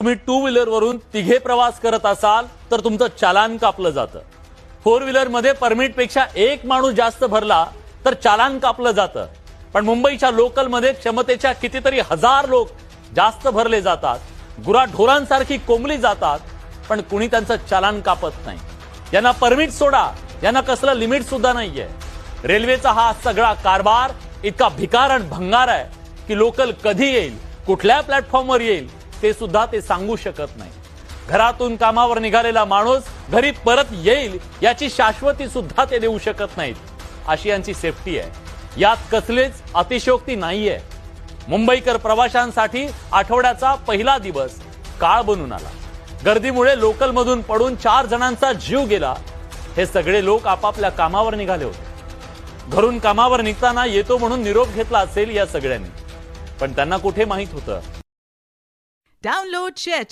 तुम्ही टू व्हीलरवरून तिघे प्रवास करत असाल तर तुमचं चालान कापलं जातं. फोर व्हीलरमध्ये परमिटपेक्षा एक माणूस जास्त भरला तर चालान कापलं जातं. पण मुंबईच्या लोकलमध्ये क्षमतेच्या कितीतरी हजार लोक जास्त भरले जातात गुराढोरांसारखी कोंबली जातात पण कुणी त्यांचं चालान कापत नाही. यांना परमिट सोडा यांना कसलं लिमिट सुद्धा नाहीये. रेल्वेचा हा सगळा कारभार इतका भिकार आणि भंगार आहे की लोकल कधी येईल कुठल्या प्लॅटफॉर्मवर येईल ते सुद्धा ते सांगू शकत नाही. घरातून कामावर निघालेला माणूस घरी परत येईल याची शाश्वती सुद्धा ते देऊ शकत नाहीत. अशी यांची सेफ्टी आहे. यात कसलीच अतिशयोक्ती नाहीये. मुंबईकर प्रवाशांसाठी आठवड्याचा पहिला दिवस काळ बनून आला. गर्दीमुळे लोकल मधून पडून चार जणांचा जीव गेला. हे सगळे लोक आपापल्या कामावर निघाले होते. घरून कामावर निघताना येतो म्हणून निरोप घेतला असेल या सगळ्यांनी. पण त्यांना कुठे माहीत होतं? Download Chat.